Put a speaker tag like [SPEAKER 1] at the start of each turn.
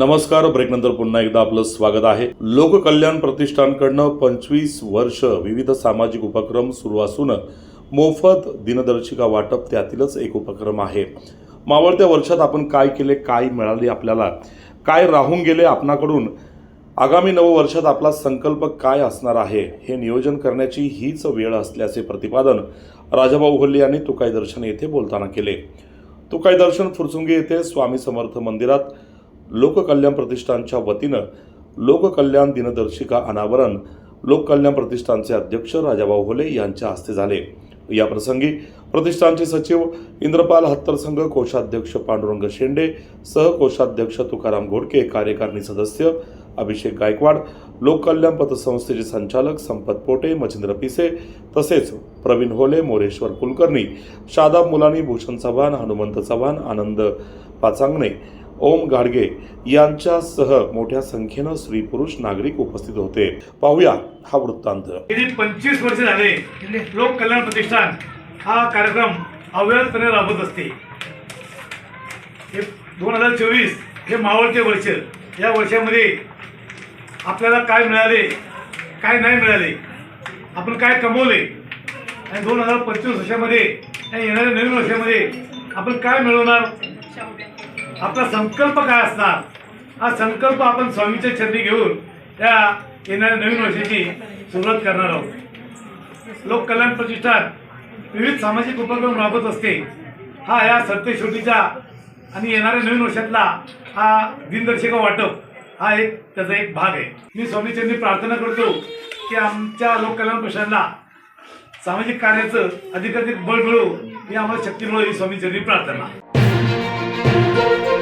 [SPEAKER 1] नमस्कार ब्रेकनंतर पुन्हा एकदा आपलं स्वागत आहे. लोककल्याण प्रतिष्ठानकडनं पंचवीस वर्ष विविध सामाजिक उपक्रम सुरू असून मोफत दिनदर्शिका वाटप त्यातीलच एक उपक्रम आहे. मावळत्या वर्षात आपण काय केले काय मिळाले आपल्याला? काय राहून गेले आपणाकडून? आगामी नववर्षात आपला संकल्प काय असणार आहे? हे नियोजन करण्याची हीच वेळ असल्याचे प्रतिपादन राजाभाऊ होल्ले यांनी तुकाई दर्शन येथे बोलताना केले. तुकाई दर्शन फुरसुंगी येथे स्वामी समर्थ मंदिरात लोककल्याण प्रतिष्ठानच्या वतीनं लोककल्याण दिनदर्शिका अनावरण लोककल्याण प्रतिष्ठानचे अध्यक्ष राजाभाऊ होले यांच्या हस्ते झाले. या प्रसंगी प्रतिष्ठानचे सचिव इंद्रपाल हत्तरसंघ कोषाध्यक्ष पांडुरंग शेंडे सहकोषाध्यक्ष तुकाराम घोडके कार्यकारिणी सदस्य अभिषेक गायकवाड लोककल्याण पतसंस्थेचे संचालक संपत पोटे मच्छिंद्र पिसे तसेच प्रवीण होले मोरेश्वर कुलकर्णी शादाब मुलानी भूषण चव्हाण हनुमंत चव्हाण आनंद पाचांगणे ओम गाडगे यांच्यासह मोठ्या संख्येनं स्त्री पुरुष नागरिक उपस्थित होते. पाहूया हा वृत्तांत.
[SPEAKER 2] गेली पंचवीस वर्ष झाले लोक कल्याण प्रतिष्ठान हा कार्यक्रम अव्याहतपणे राबवत असते. हे दोन हजार चोवीस हे मावळचे वर्ष. या वर्षामध्ये आपल्याला काय मिळाले काय नाही मिळाले आपण काय कमवले आणि दोन हजार पंचवीस वर्षामध्ये आणि येणाऱ्या नवीन वर्षामध्ये आपण काय मिळवणार? आपला संकल्प काय असणार? हा संकल्प आपण स्वामीच्या चरणी घेऊन त्या येणाऱ्या नवीन वर्षाची सुरुवात करणार आहोत. लोक कल्याण प्रतिष्ठान विविध सामाजिक उपक्रम राबवत असते. हा या सत्यशोधीचा आणि येणाऱ्या नवीन वर्षातला हा दिनदर्शिका वाटप हा एक त्याचा एक भाग आहे. मी स्वामीचरणी प्रार्थना करतो की आमच्या लोक कल्याण सामाजिक कार्याचं अधिकाधिक बळ मिळो ही आम्हाला शक्ती मिळो ही स्वामीचरणी प्रार्थना. Thank you.